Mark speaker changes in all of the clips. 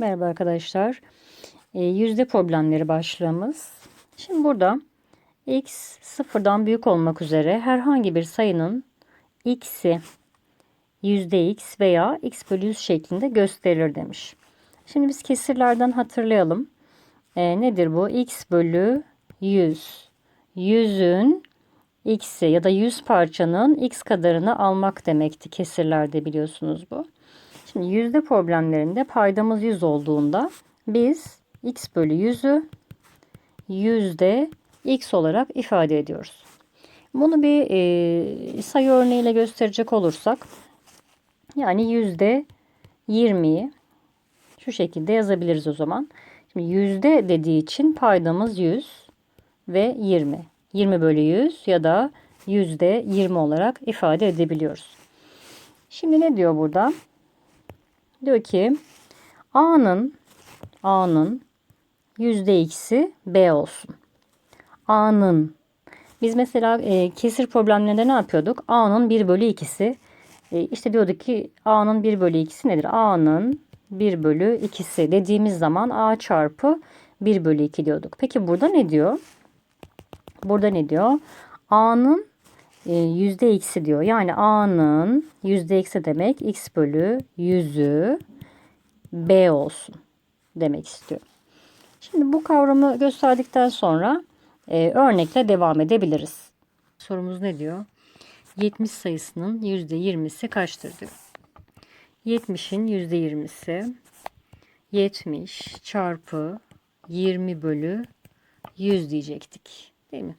Speaker 1: Merhaba arkadaşlar. E, yüzde problemleri başlığımız. Şimdi burada x sıfırdan büyük olmak üzere herhangi bir sayının x'i yüzde x veya x bölü 100 şeklinde gösterilir demiş. Şimdi biz kesirlerden hatırlayalım. E, nedir bu? x bölü 100. 100'ün x'i ya da 100 parçanın x kadarını almak demekti kesirlerde biliyorsunuz bu. Şimdi yüzde problemlerinde paydamız 100 olduğunda biz x bölü 100'ü yüzde x olarak ifade ediyoruz. Bunu bir e, sayı örneğiyle gösterecek olursak yani yüzde 20'yi şu şekilde yazabiliriz o zaman. Şimdi yüzde dediği için paydamız 100 ve 20. 20 bölü 100 ya da yüzde 20 olarak ifade edebiliyoruz. Şimdi ne diyor burada? Diyor ki A'nın A'nın yüzde x'i B olsun. A'nın biz mesela e, kesir problemlerinde ne yapıyorduk? A'nın 1 bölü 2'si e, işte diyorduk ki A'nın 1 bölü 2'si nedir? A'nın 1 bölü 2'si dediğimiz zaman A çarpı 1 bölü 2 diyorduk. Peki burada ne diyor? Burada ne diyor? A'nın yüzde x'i diyor. Yani A'nın yüzde x'i demek x bölü yüzü B olsun demek istiyor. Şimdi bu kavramı gösterdikten sonra e, örnekle devam edebiliriz. Sorumuz ne diyor? 70 sayısının yüzde 20'si kaçtır diyor. 70'in yüzde 20'si 70 çarpı 20 bölü 100 diyecektik. Değil mi?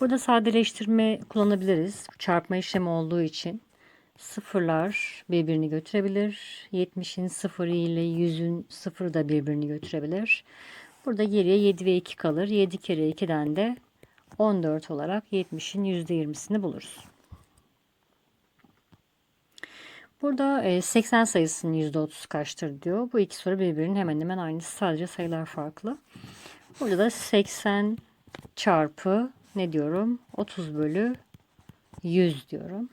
Speaker 1: Burada sadeleştirme kullanabiliriz. Çarpma işlemi olduğu için sıfırlar birbirini götürebilir. 70'in sıfırı ile 100'ün sıfırı da birbirini götürebilir. Burada geriye 7 ve 2 kalır. 7 kere 2'den de 14 olarak 70'in %20'sini buluruz. Burada 80 e, sayısının %30 kaçtır diyor. Bu iki soru birbirinin hemen hemen aynısı. Sadece sayılar farklı. Burada da 80 çarpı ne diyorum? 30 bölü 100 diyorum.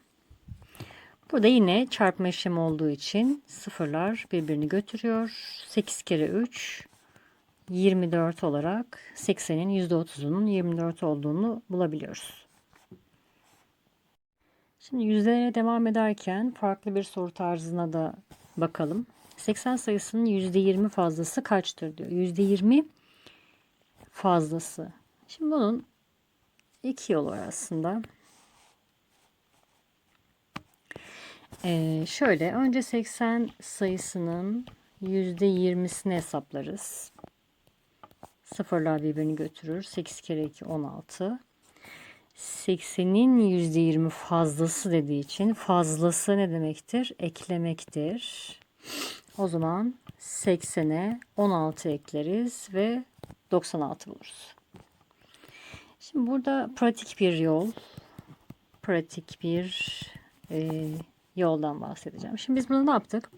Speaker 1: Burada yine çarpma işlemi olduğu için sıfırlar birbirini götürüyor. 8 kere 3 24 olarak 80'in %30'unun 24 olduğunu bulabiliyoruz. Şimdi yüzdelere devam ederken farklı bir soru tarzına da bakalım. 80 sayısının %20 fazlası kaçtır diyor. %20 fazlası. Şimdi bunun iki yol var aslında. Ee, şöyle önce 80 sayısının %20'sini hesaplarız. Sıfırlar birbirini götürür. 8 kere 2 16. 80'in %20 fazlası dediği için fazlası ne demektir? Eklemektir. O zaman 80'e 16 ekleriz ve 96 buluruz. Şimdi burada pratik bir yol, pratik bir e, yoldan bahsedeceğim. Şimdi biz bunu ne yaptık?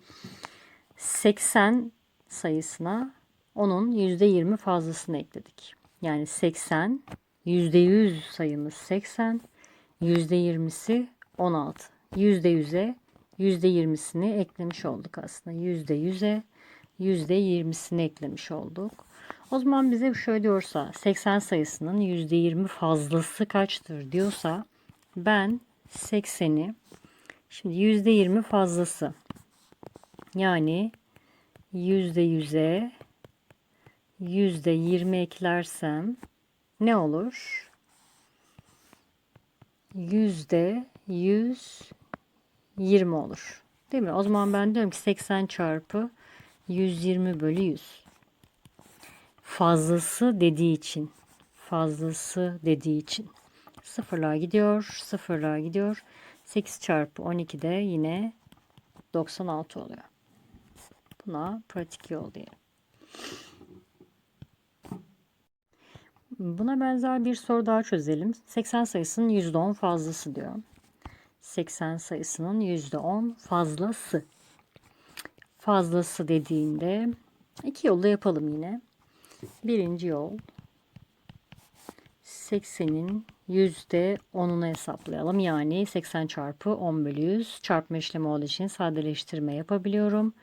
Speaker 1: 80 sayısına onun %20 fazlasını ekledik. Yani 80, %100 sayımız 80, %20'si 16. %100'e %20'sini eklemiş olduk aslında. %100'e %20'sini eklemiş olduk. O zaman bize şöyle diyorsa 80 sayısının %20 fazlası kaçtır diyorsa ben 80'i şimdi %20 fazlası yani %100'e %20 eklersem ne olur? %120 olur. Değil mi? O zaman ben diyorum ki 80 çarpı 120 bölü 100 fazlası dediği için fazlası dediği için. Sıfırlar gidiyor sıfırlar gidiyor. 8 çarpı 12 de yine 96 oluyor. Buna pratik yol diyelim. Buna benzer bir soru daha çözelim. 80 sayısının %10 fazlası diyor. 80 sayısının %10 fazlası. Fazlası dediğinde iki yolda yapalım yine Birinci yol 80'in yüzde 10'unu hesaplayalım. Yani 80 çarpı 10 bölü 100 çarpma işlemi olduğu için sadeleştirme yapabiliyorum.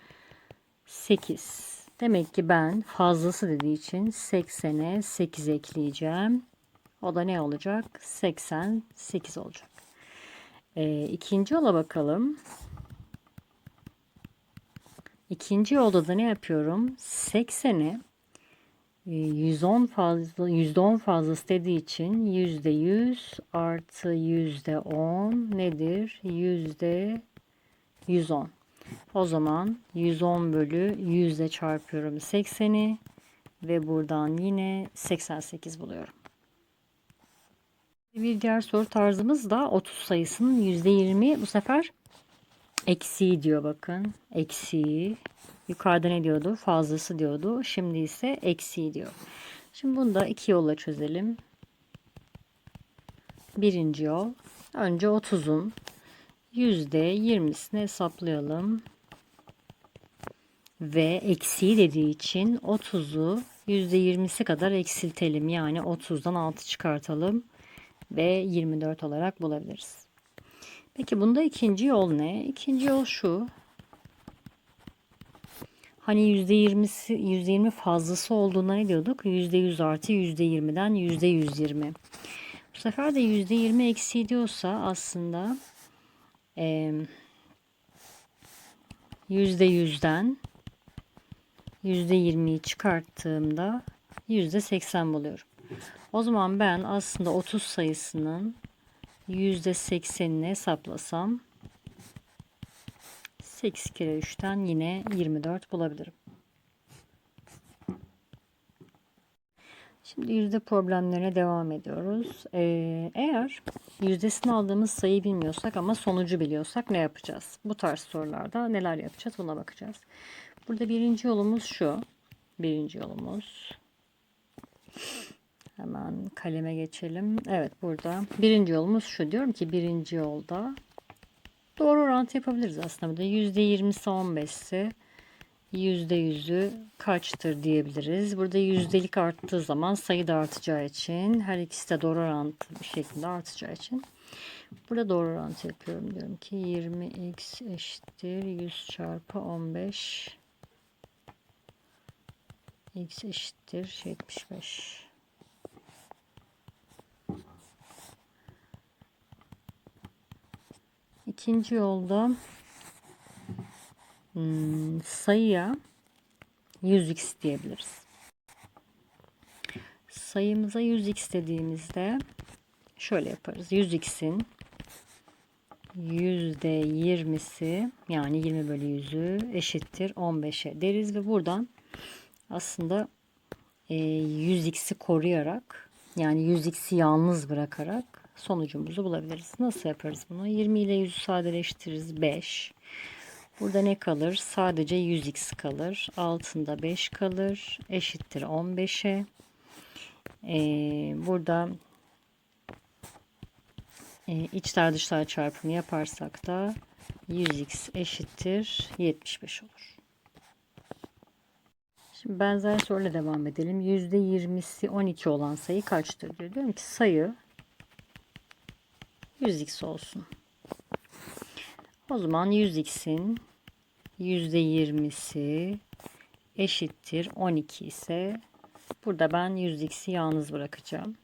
Speaker 1: 8 Demek ki ben fazlası dediği için 80'e 8 ekleyeceğim. O da ne olacak? 88 olacak. Ee, ikinci yola bakalım. İkinci yolda da ne yapıyorum? 80'i e, 110 fazla %10 fazlası dediği için %100 artı %10 nedir? %110. O zaman 110 bölü 100 ile çarpıyorum 80'i ve buradan yine 88 buluyorum. Bir diğer soru tarzımız da 30 sayısının %20 bu sefer eksiği diyor bakın. Eksiği. Yukarıda ne diyordu? Fazlası diyordu. Şimdi ise eksiği diyor. Şimdi bunu da iki yolla çözelim. Birinci yol. Önce 30'un %20'sini hesaplayalım. Ve eksiği dediği için 30'u %20'si kadar eksiltelim. Yani 30'dan 6 çıkartalım ve 24 olarak bulabiliriz. Peki bunda ikinci yol ne? İkinci yol şu. Hani %20'si %20 fazlası olduğunda ne diyorduk? %100 artı %20'den %120. Bu sefer de %20 eksi diyorsa aslında e, %100'den %20'yi çıkarttığımda %80 buluyorum. O zaman ben aslında 30 sayısının %80'ini hesaplasam 8 kere 3'ten yine 24 bulabilirim. Şimdi yüzde problemlerine devam ediyoruz. Ee, eğer yüzdesini aldığımız sayıyı bilmiyorsak ama sonucu biliyorsak ne yapacağız? Bu tarz sorularda neler yapacağız buna bakacağız. Burada birinci yolumuz şu. Birinci yolumuz. Hemen kaleme geçelim. Evet burada birinci yolumuz şu. Diyorum ki birinci yolda doğru orantı yapabiliriz aslında. Burada %20'si 15 ise %100'ü kaçtır diyebiliriz. Burada yüzdelik arttığı zaman sayı da artacağı için her ikisi de doğru orantı bir şekilde artacağı için burada doğru orantı yapıyorum. Diyorum ki 20x eşittir 100 çarpı 15 x eşittir 75. İkinci yolda hmm, sayıya 100x diyebiliriz. Sayımıza 100x dediğimizde şöyle yaparız. 100x'in %20'si yani 20 bölü 100'ü eşittir 15'e deriz ve buradan aslında e, 100x'i koruyarak yani 100x'i yalnız bırakarak sonucumuzu bulabiliriz. Nasıl yaparız bunu? 20 ile 100'ü sadeleştiririz. 5. Burada ne kalır? Sadece 100x kalır. Altında 5 kalır. Eşittir 15'e. Ee, burada e, içler dışlar çarpımı yaparsak da 100x eşittir 75 olur. Şimdi benzer soruyla devam edelim. %20'si 12 olan sayı kaçtır diyor. Diyorum ki sayı 100x olsun. O zaman 100x'in %20'si eşittir 12 ise burada ben 100x'i yalnız bırakacağım.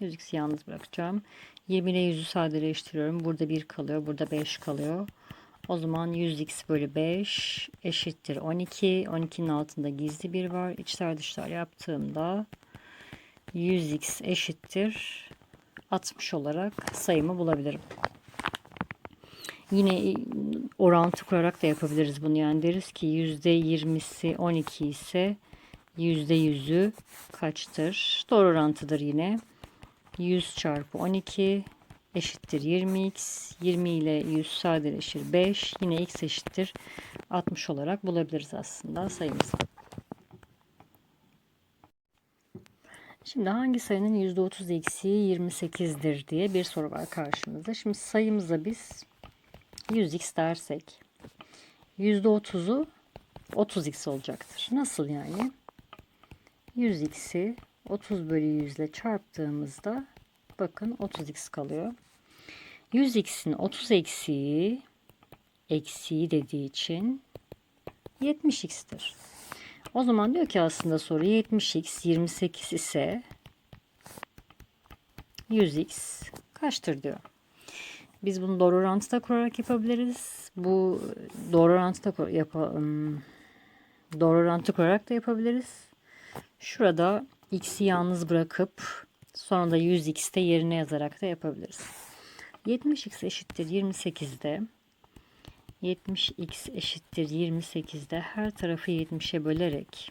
Speaker 1: 100x'i yalnız bırakacağım. 20 ile 100'ü sadeleştiriyorum. Burada 1 kalıyor. Burada 5 kalıyor. O zaman 100x bölü 5 eşittir 12. 12'nin altında gizli bir var. İçler dışlar yaptığımda 100x eşittir 60 olarak sayımı bulabilirim. Yine orantı kurarak da yapabiliriz bunu. Yani deriz ki %20'si 12 ise %100'ü kaçtır? Doğru orantıdır yine. 100 çarpı 12 eşittir 20x. 20 ile 100 sadeleşir 5. Yine x eşittir 60 olarak bulabiliriz aslında sayımızı. Şimdi hangi sayının %30 eksiği 28'dir diye bir soru var karşımızda. Şimdi sayımıza biz 100x dersek %30'u 30x olacaktır. Nasıl yani? 100x'i 30 bölü 100 ile çarptığımızda bakın 30x kalıyor. 100x'in 30 eksiği eksiği dediği için 70x'tir. O zaman diyor ki aslında soru 70x 28 ise 100x kaçtır diyor. Biz bunu doğru orantıda kurarak yapabiliriz. Bu doğru orantıda ım, doğru orantı kurarak da yapabiliriz. Şurada x'i yalnız bırakıp sonra da 100x'te yerine yazarak da yapabiliriz. 70x eşittir 28'de 70x eşittir 28'de her tarafı 70'e bölerek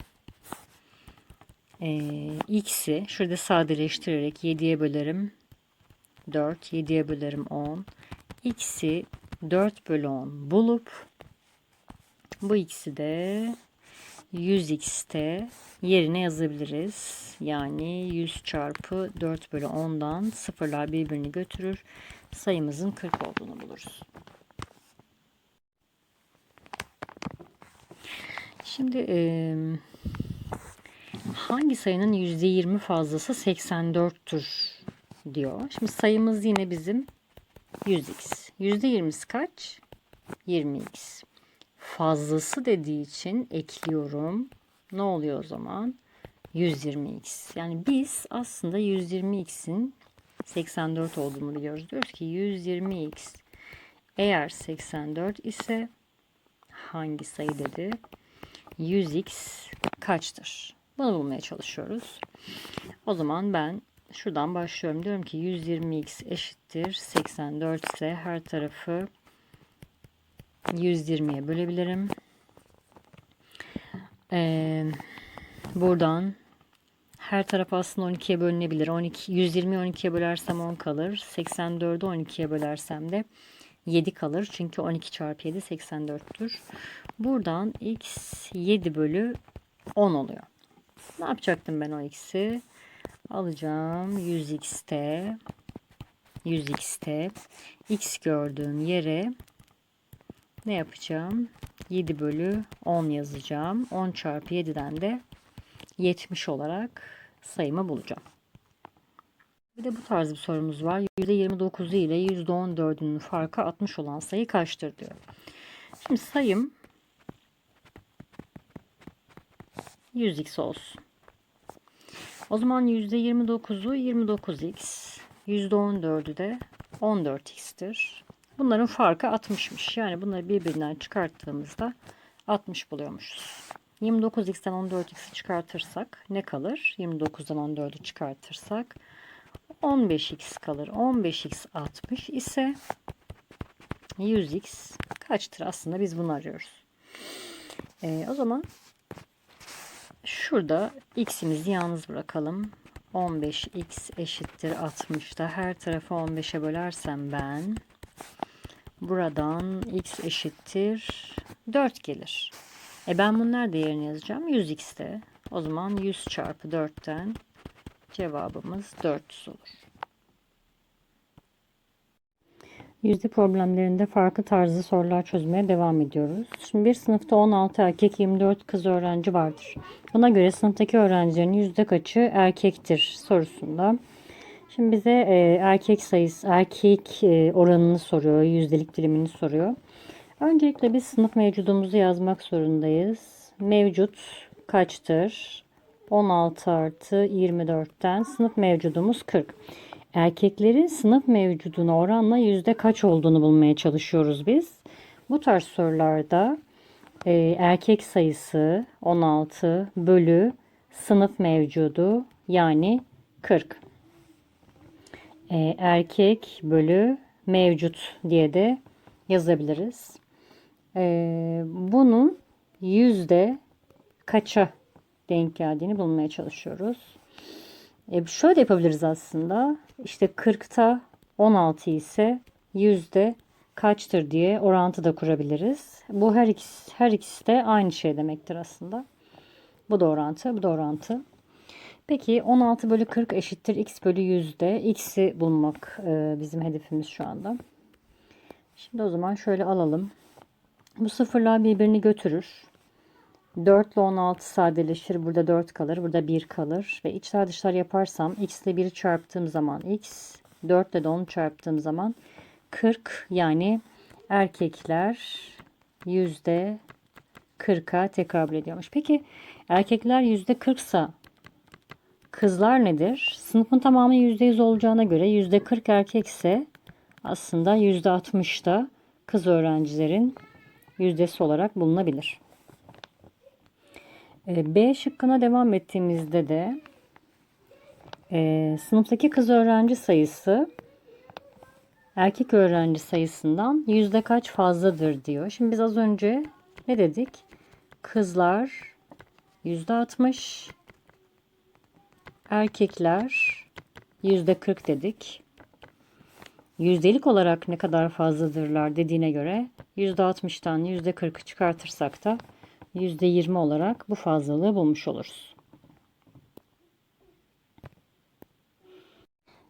Speaker 1: eee, x'i şurada sadeleştirerek 7'ye bölerim 4 7'ye bölerim 10 x'i 4 bölü 10 bulup bu x'i de 100x'te yerine yazabiliriz. Yani 100 çarpı 4 bölü 10'dan sıfırlar birbirini götürür. Sayımızın 40 olduğunu buluruz. Şimdi eee, hangi sayının %20 fazlası 84'tür diyor. Şimdi sayımız yine bizim 100x. %20'si kaç? 20x. Fazlası dediği için ekliyorum. Ne oluyor o zaman? 120x. Yani biz aslında 120x'in 84 olduğunu biliyoruz. Diyoruz ki 120x eğer 84 ise hangi sayı dedi? 100x kaçtır? Bunu bulmaya çalışıyoruz. O zaman ben şuradan başlıyorum. Diyorum ki 120x eşittir 84 ise her tarafı 120'ye bölebilirim. Ee, buradan her taraf aslında 12'ye bölünebilir. 12, 120'yi 12'ye bölersem 10 kalır. 84'ü 12'ye bölersem de 7 kalır. Çünkü 12 çarpı 7 84'tür. Buradan x 7 bölü 10 oluyor. Ne yapacaktım ben o x'i? Alacağım 100x'te 100x'te x gördüğüm yere ne yapacağım? 7 bölü 10 yazacağım. 10 çarpı 7'den de 70 olarak sayımı bulacağım. Bir de bu tarz bir sorumuz var. %29'u ile %14'ünün farkı 60 olan sayı kaçtır diyor. Şimdi sayım 100x olsun. O zaman %29'u 29x, %14'ü de 14x'tir. Bunların farkı 60'mış. Yani bunları birbirinden çıkarttığımızda 60 buluyormuşuz. 29x'ten 14x'i çıkartırsak ne kalır? 29'dan 14'ü çıkartırsak 15x kalır. 15x 60 ise 100x kaçtır? Aslında biz bunu arıyoruz. Ee, o zaman şurada x'imizi yalnız bırakalım. 15x eşittir 60'da her tarafı 15'e bölersem ben buradan x eşittir 4 gelir. E ben bunu nerede yerine yazacağım? 100x'te. O zaman 100 çarpı 4'ten cevabımız 400 olur. Yüzde problemlerinde farklı tarzı sorular çözmeye devam ediyoruz. Şimdi bir sınıfta 16 erkek 24 kız öğrenci vardır. Buna göre sınıftaki öğrencilerin yüzde kaçı erkektir sorusunda. Şimdi bize e, erkek sayısı, erkek e, oranını soruyor, yüzdelik dilimini soruyor. Öncelikle biz sınıf mevcudumuzu yazmak zorundayız. Mevcut kaçtır? 16 artı 24'ten sınıf mevcudumuz 40. Erkeklerin sınıf mevcuduna oranla yüzde kaç olduğunu bulmaya çalışıyoruz biz. Bu tarz sorularda e, erkek sayısı 16 bölü sınıf mevcudu yani 40. E, erkek bölü mevcut diye de yazabiliriz. E, bunun yüzde kaça denk geldiğini bulmaya çalışıyoruz. E, şöyle yapabiliriz aslında. İşte 40'ta 16 ise yüzde kaçtır diye orantı da kurabiliriz. Bu her ikisi, her ikisi de aynı şey demektir aslında. Bu da orantı, bu da orantı. Peki 16 bölü 40 eşittir x bölü yüzde. X'i bulmak e, bizim hedefimiz şu anda. Şimdi o zaman şöyle alalım. Bu sıfırlar birbirini götürür. 4 ile 16 sadeleşir. Burada 4 kalır. Burada 1 kalır. Ve içler dışlar yaparsam x ile 1'i çarptığım zaman x. 4 ile de 10'u çarptığım zaman 40. Yani erkekler yüzde 40'a tekabül ediyormuş. Peki erkekler %40 sa kızlar nedir? Sınıfın tamamı %100 olacağına göre %40 erkekse aslında %60 da kız öğrencilerin yüzdesi olarak bulunabilir. E, B şıkkına devam ettiğimizde de e, sınıftaki kız öğrenci sayısı erkek öğrenci sayısından yüzde kaç fazladır diyor. Şimdi biz az önce ne dedik? Kızlar yüzde 60, erkekler yüzde 40 dedik. Yüzdelik olarak ne kadar fazladırlar dediğine göre yüzde 60'tan yüzde 40'ı çıkartırsak da 20 olarak bu fazlalığı bulmuş oluruz.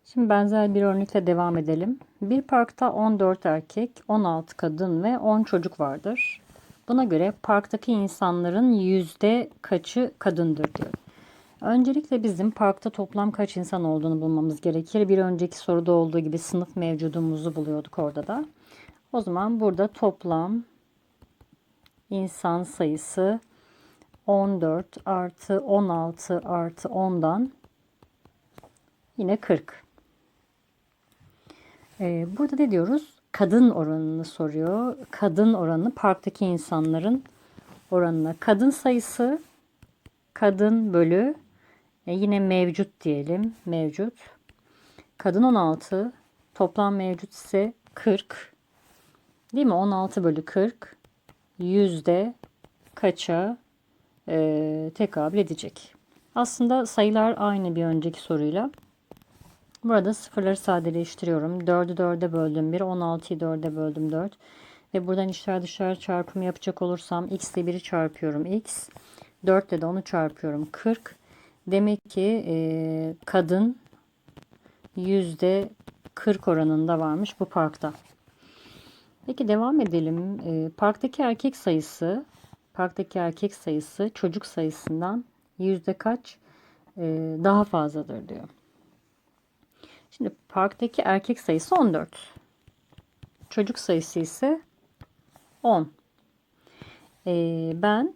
Speaker 1: Şimdi benzer bir örnekle devam edelim. Bir parkta 14 erkek, 16 kadın ve 10 çocuk vardır. Buna göre parktaki insanların yüzde kaçı kadındır diyor. Öncelikle bizim parkta toplam kaç insan olduğunu bulmamız gerekir. Bir önceki soruda olduğu gibi sınıf mevcudumuzu buluyorduk orada da. O zaman burada toplam insan sayısı 14 artı 16 artı 10'dan yine 40. Ee, burada ne diyoruz? Kadın oranını soruyor. Kadın oranı parktaki insanların oranına. Kadın sayısı kadın bölü e, yine mevcut diyelim. Mevcut. Kadın 16. Toplam mevcut ise 40. Değil mi? 16 bölü 40 yüzde kaça e, tekabül edecek? Aslında sayılar aynı bir önceki soruyla. Burada sıfırları sadeleştiriyorum. 4'ü 4'e böldüm 1, 16'yı 4'e böldüm 4. Ve buradan içler dışarı çarpımı yapacak olursam x ile 1'i çarpıyorum x. 4 ile de 10'u çarpıyorum 40. Demek ki e, kadın yüzde 40 oranında varmış bu parkta. Peki devam edelim. E, parktaki erkek sayısı parktaki erkek sayısı çocuk sayısından yüzde kaç e, daha fazladır diyor. Şimdi parktaki erkek sayısı 14. Çocuk sayısı ise 10. Ee, ben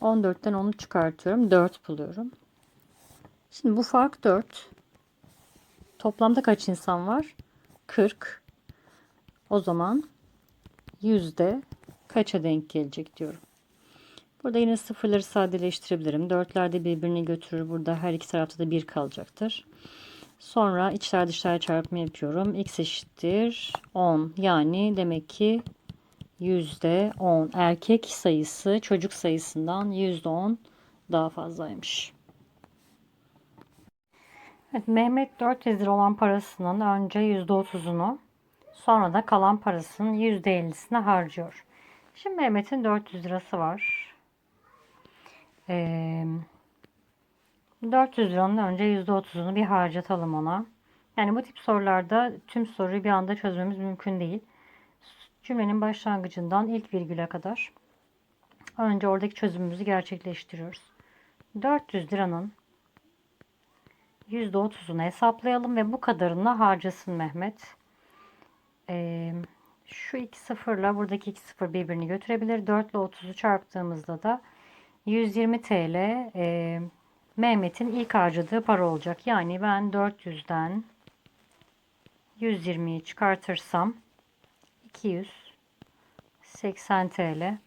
Speaker 1: 14'ten 10'u çıkartıyorum. 4 buluyorum. Şimdi bu fark 4. Toplamda kaç insan var? 40. O zaman yüzde kaça denk gelecek diyorum. Burada yine sıfırları sadeleştirebilirim. Dörtler de birbirini götürür. Burada her iki tarafta da 1 kalacaktır. Sonra içler dışlar çarpımı yapıyorum. X eşittir 10. Yani demek ki yüzde 10 erkek sayısı çocuk sayısından yüzde 10 daha fazlaymış. Evet, Mehmet 400 lira olan parasının önce yüzde 30'unu sonra da kalan parasının yüzde 50'sini harcıyor. Şimdi Mehmet'in 400 lirası var. Ee, 400 liranın önce %30'unu bir harcatalım ona. Yani bu tip sorularda tüm soruyu bir anda çözmemiz mümkün değil. Cümlenin başlangıcından ilk virgüle kadar önce oradaki çözümümüzü gerçekleştiriyoruz. 400 liranın %30'unu hesaplayalım ve bu kadarını harcasın Mehmet. Ee, şu iki sıfırla buradaki iki sıfır birbirini götürebilir. 4 ile 30'u çarptığımızda da 120 TL e, Mehmet'in ilk harcadığı para olacak. Yani ben 400'den 120'yi çıkartırsam 280 TL.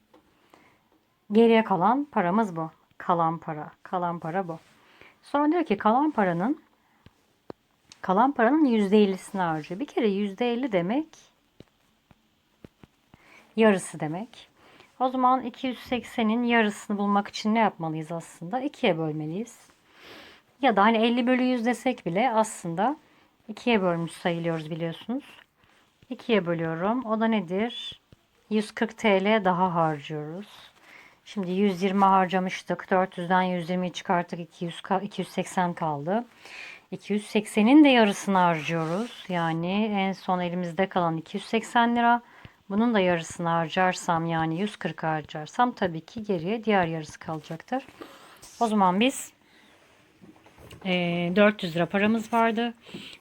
Speaker 1: Geriye kalan paramız bu. Kalan para. Kalan para bu. Sonra diyor ki kalan paranın kalan paranın %50'sini harcıyor. Bir kere %50 demek yarısı demek. O zaman 280'in yarısını bulmak için ne yapmalıyız aslında? 2'ye bölmeliyiz. Ya da hani 50 bölü 100 desek bile aslında 2'ye bölmüş sayılıyoruz biliyorsunuz. 2'ye bölüyorum. O da nedir? 140 TL daha harcıyoruz. Şimdi 120 harcamıştık. 400'den 120'yi çıkarttık. 200, 280 kaldı. 280'in de yarısını harcıyoruz. Yani en son elimizde kalan 280 lira. Bunun da yarısını harcarsam yani 140 harcarsam tabii ki geriye diğer yarısı kalacaktır. O zaman biz e, 400 lira paramız vardı.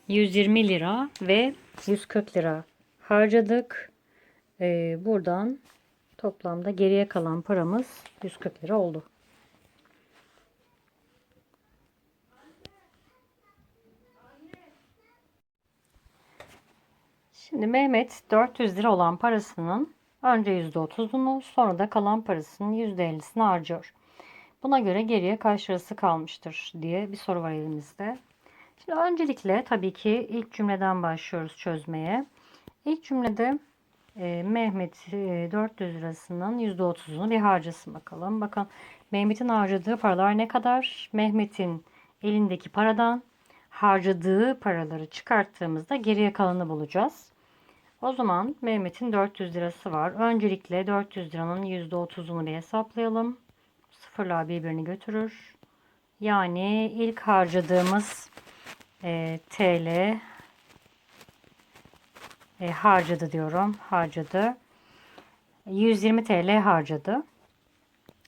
Speaker 1: 120 lira ve 140 lira harcadık. E, buradan Toplamda geriye kalan paramız 140 lira oldu. Şimdi Mehmet 400 lira olan parasının önce %30'unu sonra da kalan parasının %50'sini harcıyor. Buna göre geriye kaç lirası kalmıştır diye bir soru var elimizde. Şimdi öncelikle tabii ki ilk cümleden başlıyoruz çözmeye. İlk cümlede e, Mehmet e, 400 lirasının %30'unu bir harcasın bakalım. Bakın Mehmet'in harcadığı paralar ne kadar? Mehmet'in elindeki paradan harcadığı paraları çıkarttığımızda geriye kalanı bulacağız. O zaman Mehmet'in 400 lirası var. Öncelikle 400 liranın %30'unu bir hesaplayalım. Sıfırlar birbirini götürür. Yani ilk harcadığımız e, TL e, harcadı diyorum. Harcadı. 120 TL harcadı.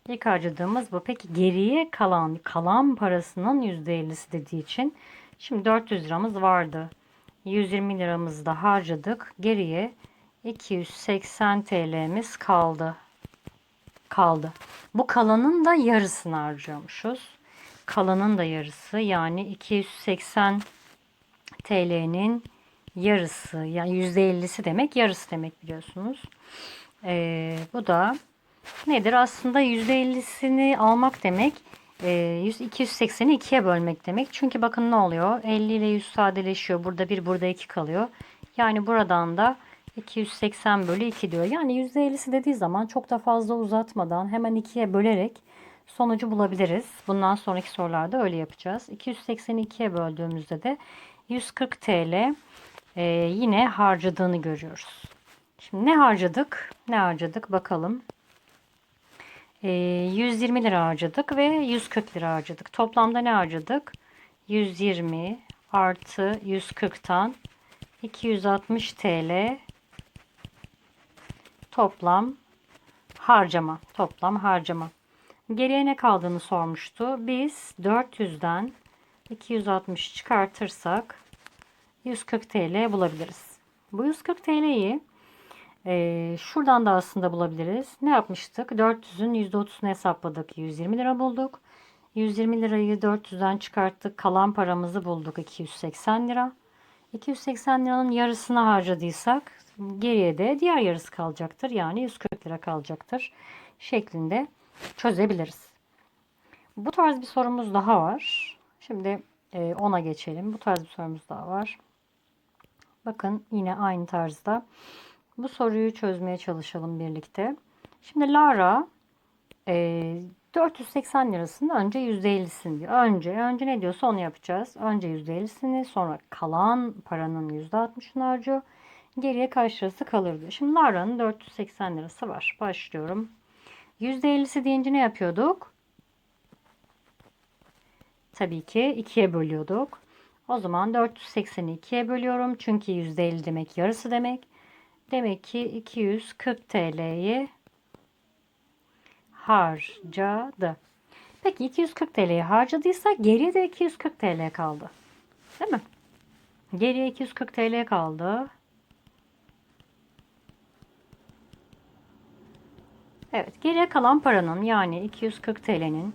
Speaker 1: İlk harcadığımız bu. Peki geriye kalan kalan parasının %50'si dediği için şimdi 400 liramız vardı. 120 liramızı da harcadık. Geriye 280 TL'miz kaldı. Kaldı. Bu kalanın da yarısını harcıyormuşuz. Kalanın da yarısı yani 280 TL'nin yarısı yani %50'si demek yarısı demek biliyorsunuz. Ee, bu da nedir? Aslında %50'sini almak demek 280'i ikiye bölmek demek. Çünkü bakın ne oluyor? 50 ile 100 sadeleşiyor. Burada 1 burada 2 kalıyor. Yani buradan da 280 bölü 2 diyor. Yani %50'si dediği zaman çok da fazla uzatmadan hemen ikiye bölerek sonucu bulabiliriz. Bundan sonraki sorularda öyle yapacağız. 280'i ikiye böldüğümüzde de 140 TL e, yine harcadığını görüyoruz. Şimdi ne harcadık? Ne harcadık? Bakalım. E, 120 lira harcadık ve 140 lira harcadık. Toplamda ne harcadık? 120 artı 140'tan 260 TL toplam harcama. Toplam harcama. Geriye ne kaldığını sormuştu. Biz 400'den 260 çıkartırsak 140 TL bulabiliriz. Bu 140 TL'yi e, şuradan da aslında bulabiliriz. Ne yapmıştık? 400'ün %30'unu hesapladık. 120 lira bulduk. 120 lirayı 400'den çıkarttık. Kalan paramızı bulduk. 280 lira. 280 liranın yarısını harcadıysak geriye de diğer yarısı kalacaktır. Yani 140 lira kalacaktır. Şeklinde çözebiliriz. Bu tarz bir sorumuz daha var. Şimdi e, ona geçelim. Bu tarz bir sorumuz daha var. Bakın yine aynı tarzda. Bu soruyu çözmeye çalışalım birlikte. Şimdi Lara e, 480 lirasının önce %50'sini diyor. Önce, önce ne diyorsa onu yapacağız. Önce %50'sini sonra kalan paranın %60'ını harcıyor. Geriye kaç lirası kalır diyor. Şimdi Lara'nın 480 lirası var. Başlıyorum. %50'si deyince ne yapıyorduk? Tabii ki 2'ye bölüyorduk. O zaman 480'i 2'ye bölüyorum. Çünkü %50 demek yarısı demek. Demek ki 240 TL'yi harcadı. Peki 240 TL'yi harcadıysa geriye de 240 TL kaldı. Değil mi? Geriye 240 TL kaldı. Evet, geriye kalan paranın yani 240 TL'nin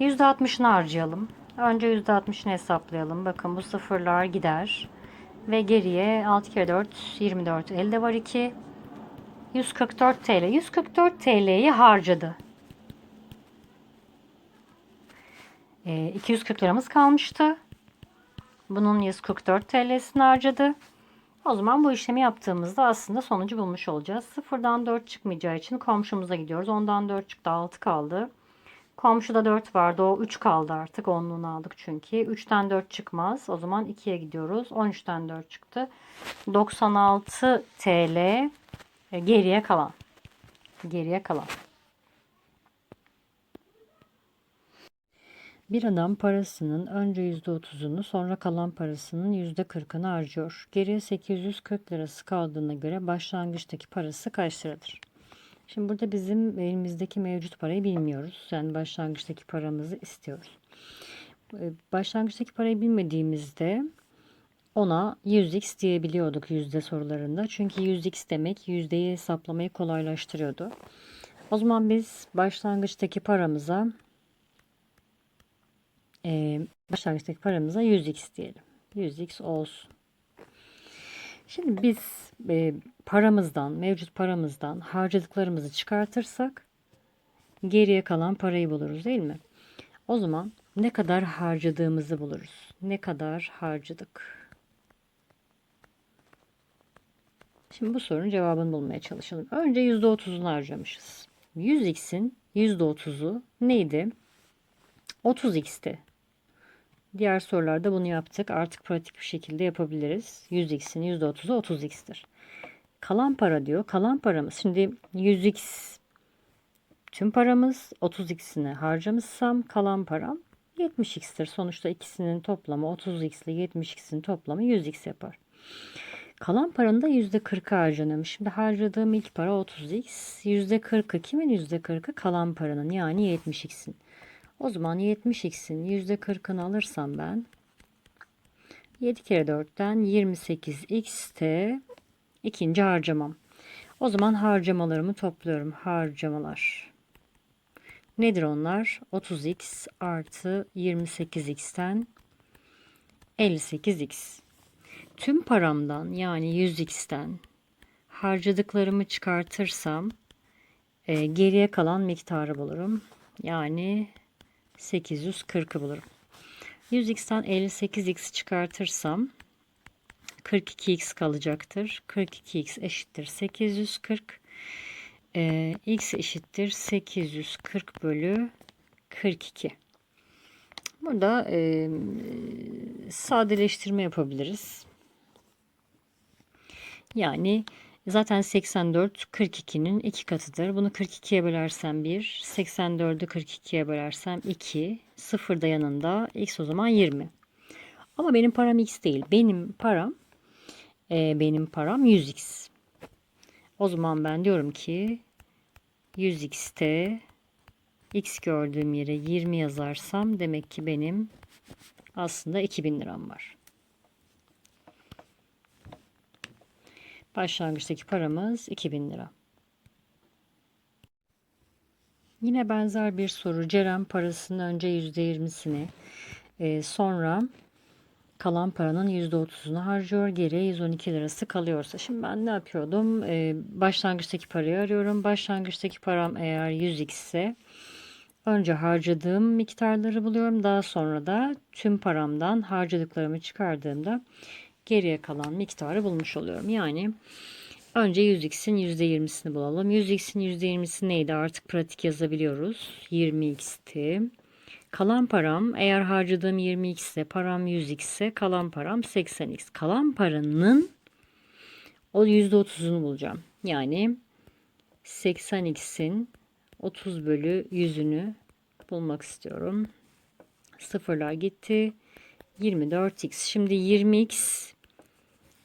Speaker 1: %60'ını harcayalım. Önce %60'ını hesaplayalım. Bakın bu sıfırlar gider. Ve geriye 6 kere 4 24 elde var 2. 144 TL. 144 TL'yi harcadı. E, 240 liramız kalmıştı. Bunun 144 TL'sini harcadı. O zaman bu işlemi yaptığımızda aslında sonucu bulmuş olacağız. Sıfırdan 4 çıkmayacağı için komşumuza gidiyoruz. Ondan 4 çıktı 6 kaldı. Komşuda 4 vardı. O 3 kaldı artık. Onluğunu aldık çünkü. 3'ten 4 çıkmaz. O zaman 2'ye gidiyoruz. 13'ten 4 çıktı. 96 TL e, geriye kalan. Geriye kalan. Bir adam parasının önce %30'unu sonra kalan parasının %40'ını harcıyor. Geriye 840 lirası kaldığına göre başlangıçtaki parası kaç liradır? Şimdi burada bizim elimizdeki mevcut parayı bilmiyoruz. Yani başlangıçtaki paramızı istiyoruz. Başlangıçtaki parayı bilmediğimizde ona 100x diyebiliyorduk yüzde sorularında. Çünkü 100x demek yüzdeyi hesaplamayı kolaylaştırıyordu. O zaman biz başlangıçtaki paramıza e, başlangıçtaki paramıza 100x diyelim. 100x olsun. Şimdi biz e, paramızdan, mevcut paramızdan harcadıklarımızı çıkartırsak geriye kalan parayı buluruz değil mi? O zaman ne kadar harcadığımızı buluruz. Ne kadar harcadık? Şimdi bu sorunun cevabını bulmaya çalışalım. Önce %30'unu harcamışız. 100x'in %30'u neydi? 30x'ti. Diğer sorularda bunu yaptık. Artık pratik bir şekilde yapabiliriz. 100x'in %30'u 30x'tir. Kalan para diyor. Kalan paramız. Şimdi 100x tüm paramız 30x'ini harcamışsam kalan param 70x'tir. Sonuçta ikisinin toplamı 30x ile 70x'in toplamı 100x yapar. Kalan paranın da %40'ı harcanıyormuş. Şimdi harcadığım ilk para 30x. %40'ı kimin %40'ı? Kalan paranın yani 70x'in. O zaman 70x'in %40'ını alırsam ben 7 kere 4'ten 28x'te ikinci harcamam. O zaman harcamalarımı topluyorum. Harcamalar. Nedir onlar? 30x artı 28x'ten 58x. Tüm paramdan yani 100x'ten harcadıklarımı çıkartırsam e, geriye kalan miktarı bulurum. Yani 840'ı bulurum. 100x'ten 58x çıkartırsam 42x kalacaktır. 42x eşittir 840. Ee, x eşittir 840 bölü 42. Burada e, sadeleştirme yapabiliriz. Yani zaten 84 42'nin iki katıdır. Bunu 42'ye bölersem 1, 84'ü 42'ye bölersem 2, 0 da yanında x o zaman 20. Ama benim param x değil. Benim param e, benim param 100x. O zaman ben diyorum ki 100x'te x gördüğüm yere 20 yazarsam demek ki benim aslında 2000 liram var. Başlangıçtaki paramız 2000 lira. Yine benzer bir soru. Ceren parasının önce %20'sini e, sonra kalan paranın %30'unu harcıyor. Geriye 112 lirası kalıyorsa. Şimdi ben ne yapıyordum? E, başlangıçtaki parayı arıyorum. Başlangıçtaki param eğer 100x ise önce harcadığım miktarları buluyorum. Daha sonra da tüm paramdan harcadıklarımı çıkardığımda geriye kalan miktarı bulmuş oluyorum. Yani önce 100x'in %20'sini bulalım. 100x'in %20'si neydi? Artık pratik yazabiliyoruz. 20x'ti. Kalan param eğer harcadığım 20x ise param 100x ise kalan param 80x. Kalan paranın o %30'unu bulacağım. Yani 80x'in 30 bölü 100'ünü bulmak istiyorum. Sıfırlar gitti. 24x. Şimdi 20x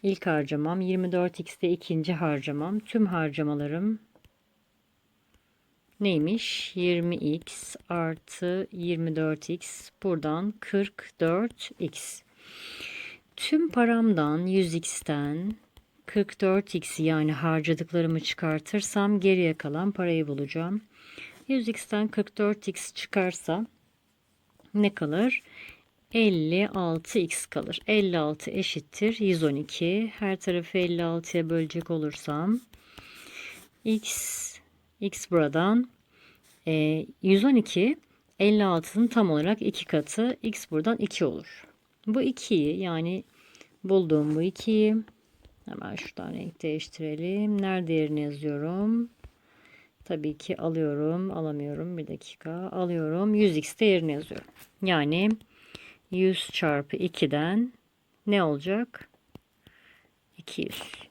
Speaker 1: ilk harcamam. 24x de ikinci harcamam. Tüm harcamalarım neymiş? 20x artı 24x. Buradan 44x. Tüm paramdan 100x'ten 44x yani harcadıklarımı çıkartırsam geriye kalan parayı bulacağım. 100x'ten 44x çıkarsa ne kalır? 56x kalır. 56 eşittir 112. Her tarafı 56'ya bölecek olursam x x buradan e, 112 56'nın tam olarak 2 katı x buradan 2 olur. Bu 2'yi yani bulduğum bu 2'yi hemen şuradan renk değiştirelim. Nerede yerini yazıyorum? Tabii ki alıyorum. Alamıyorum. Bir dakika. Alıyorum. 100x de yerine yazıyorum. Yani 100 çarpı 2'den ne olacak? 200.